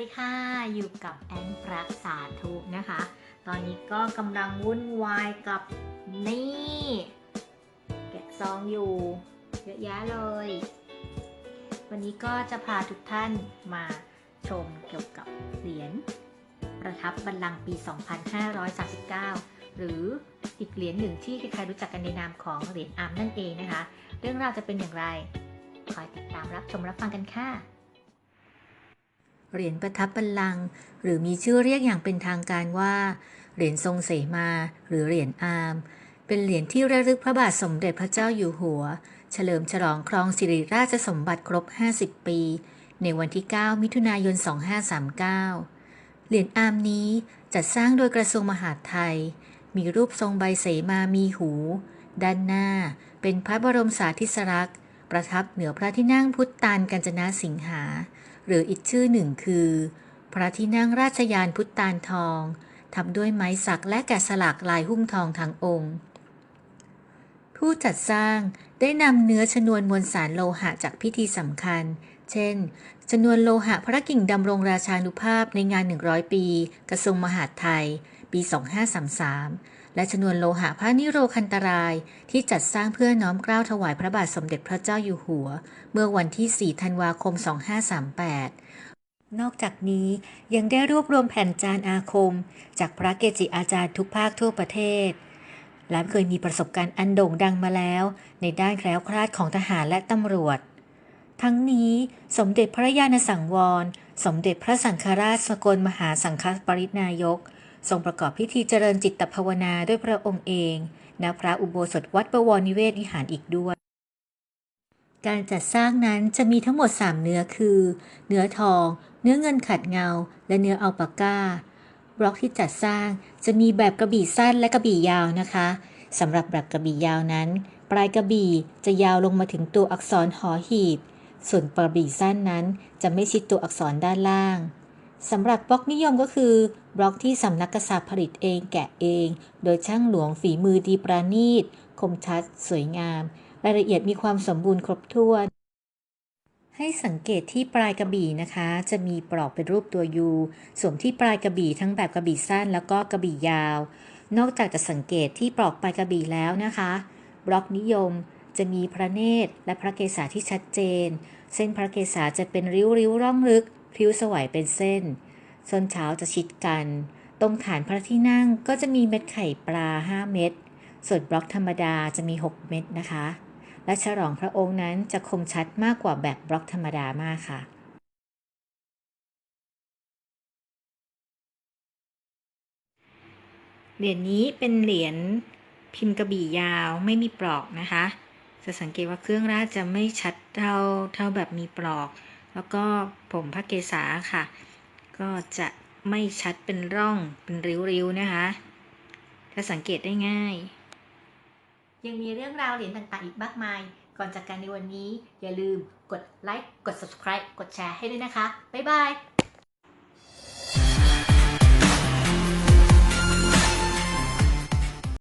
วัสดีค่ะอยู่กับแอนปรักษาทุนะคะ ตอนนี้ก็กำลังวุ่นวายกับนี่ แกะซองอยู่เยอะแยะเลย วันนี้ก็จะพาทุกท่านมาชมเกี่ยวกับเหรียญประทับบัลลังก์ปี 2539 หรืออีกเหรียญหนึ่งที่ใครๆรู้จักกันในนามของเหรียญอาร์มนั่นเองนะคะ เรื่องราวจะเป็นอย่างไร คอยติดตามรับชมรับฟังกันค่ะ เหรียญประทับบัลลังก์หรือมีชื่อเรียกอย่างเป็นทางการว่า เหรียญทรงเสมา หรือเหรียญอาม เป็นเหรียญที่ระลึกพระบาทสมเด็จพระเจ้าอยู่หัว เฉลิมฉลองครองสิริราชสมบัติครบ 50 ปี ในวันที่ 9 มิถุนายน 2539 เหรียญอามนี้จัดสร้างโดยกระทรวงมหาดไทย มีรูปทรงใบเสมามีหู ด้านหน้าเป็นพระบรมสาธิสลักษณ์ประทับเหนือพระที่นั่งพุทธานกัญจนาสิงหา หรืออีกชื่อหนึ่งคือ พระที่นั่งราชยานพุทธานทองทำด้วยไม้สักและแกะสลักลายหุ้มทองทั้งองค์ ผู้จัดสร้างได้นำเนื้อชนวนมวลสารโลหะจากพิธีสำคัญ เช่นชนวนโลหะพระกิ่งดำรงราชานุภาพในงาน 100 ปี กระทรวงมหาดไทย ปี 2533 และชนวนโลหะพระนิโรคันตรายที่จัดสร้างเพื่อน้อมเกล้าถวายพระบาทสมเด็จพระเจ้าอยู่หัว เมื่อวันที่ 4 ธันวาคม 2538 นอกจากนี้ยังได้รวบรวมแผ่นจานอาคม จากพระเกจิอาจารย์ทุกภาคทั่วประเทศ และเคยมีประสบการณ์อันโด่งดังมาแล้ว ในด้านแคล้วคลาดของทหารและตำรวจทั้งนี้สมเด็จพระญาณสังวร สมเด็จพระสังฆราชสกลมหาสังฆปรินายก ทรงประกอบพิธีเจริญจิตภาวนาด้วยพระองค์เองณพระอุโบสถวัดประวรนิเวศวิหารอีกด้วย การจัดสร้างนั้นจะมีทั้งหมด 3 เนื้อคือ เนื้อทอง เนื้อเงินขัดเงา และเนื้ออัลปาก้า บล็อกที่จัดสร้างจะมีแบบกระบี่สั้นและกระบี่ยาวนะคะสำหรับแบบกระบี่ยาวนั้น ปลายกระบี่จะยาวลงมาถึงตัวอักษรหอหีบ ส่วนกระบี่สั้นนั้นจะไม่ชิดตัวอักษรด้านล่าง สำหรับบล็อกนิยมก็คือบล็อกที่สำนักกษัตริย์ผลิตเองแกะเอง โดยช่างหลวงฝีมือดีประณีต คมชัด สวยงาม รายละเอียดมีความสมบูรณ์ครบถ้วน ให้สังเกตที่ปลายกระบี่นะคะ จะมีปลอกเป็นรูปตัวยูสวมที่ปลายกระบี่ทั้งแบบกระบี่สั้นแล้วก็กระบี่ยาว นอกจากจะสังเกตที่ปลอกปลายกระบี่แล้วนะคะ บล็อกนิยมจะมีพระเนตรและพระเกศาที่ชัดเจน เส้นพระเกศาจะเป็นริ้วๆร่องลึก พริ้วสวยเป็นเส้นส้นเท้าจะชิดกัน ตรงฐานพระที่นั่งก็จะมีเม็ดไข่ปลา 5 เม็ด ส่วนบล็อกธรรมดาจะมี 6 เม็ดนะคะ และฉลองพระองค์นั้นจะคมชัดมากกว่าแบบบล็อกธรรมดามากค่ะเหรียญนี้เป็นเหรียญพิมพ์กระบี่ยาวไม่มีปลอกนะคะ จะสังเกตว่าเครื่องราชจะไม่ชัดเท่าเท่าแบบมีปลอก แล้วก็ผมพระเกศาค่ะ ก็จะไม่ชัดเป็นร่องเป็นริ้วๆนะคะ ถ้าสังเกตได้ง่าย ยังมีเรื่องราวเหรียญต่างๆอีกมากมาย ก่อนจากกันในวันนี้อย่าลืมกดไลค์กด subscribe กดแชร์ให้ด้วยนะคะ บ๊ายบาย